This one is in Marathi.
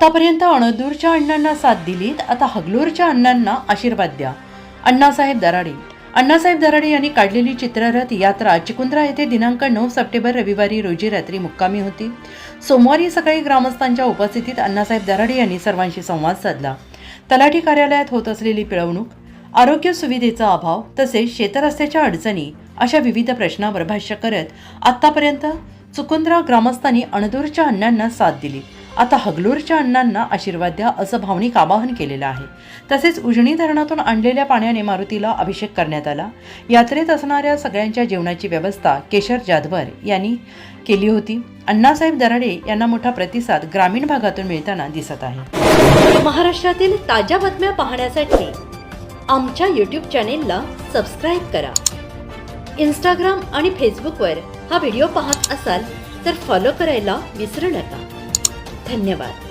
आतापर्यंत अणदूरच्या अण्णांना साथ दिलीत आता हगलूरच्या अण्णांना आशीर्वाद द्या. अण्णासाहेब दराडे. अण्णासाहेब दराडे यांनी काढलेली चित्ररथ यात्रा चिकुंद्रा येथे दिनांक नऊ सप्टेंबर रविवारी रोजी रात्री मुक्कामी होती. सोमवारी सकाळी ग्रामस्थांच्या उपस्थितीत अण्णासाहेब दराडे यांनी सर्वांशी संवाद साधला. तलाठी कार्यालयात होत असलेली पिळवणूक आरोग्य सुविधेचा अभाव तसेच शेतरस्त्याच्या अडचणी अशा विविध प्रश्नावर भाष्य करत आतापर्यंत चुकुंद्रा ग्रामस्थांनी अणदूरच्या अण्णांना साथ दिली. आता हगलूरच्या अण्णांना आशीर्वाद द्या असं भावनिक आवाहन केलेलं आहे. तसेच उजनी धरणातून आणलेल्या पाण्याने मारुतीला अभिषेक करण्यात आला. यात्रेत असणाऱ्या सगळ्यांच्या जेवणाची व्यवस्था केशर जाधवर यांनी केली होती. अण्णासाहेब दराडे यांना मोठा प्रतिसाद ग्रामीण भागातून मिळताना दिसत आहे. महाराष्ट्रातील ताज्या बातम्या पाहण्यासाठी आमच्या यूट्यूब चॅनेलला सबस्क्राईब करा. इंस्टाग्राम आणि फेसबुकवर हा व्हिडिओ पाहत असाल तर फॉलो करायला विसरू नका. धन्यवाद.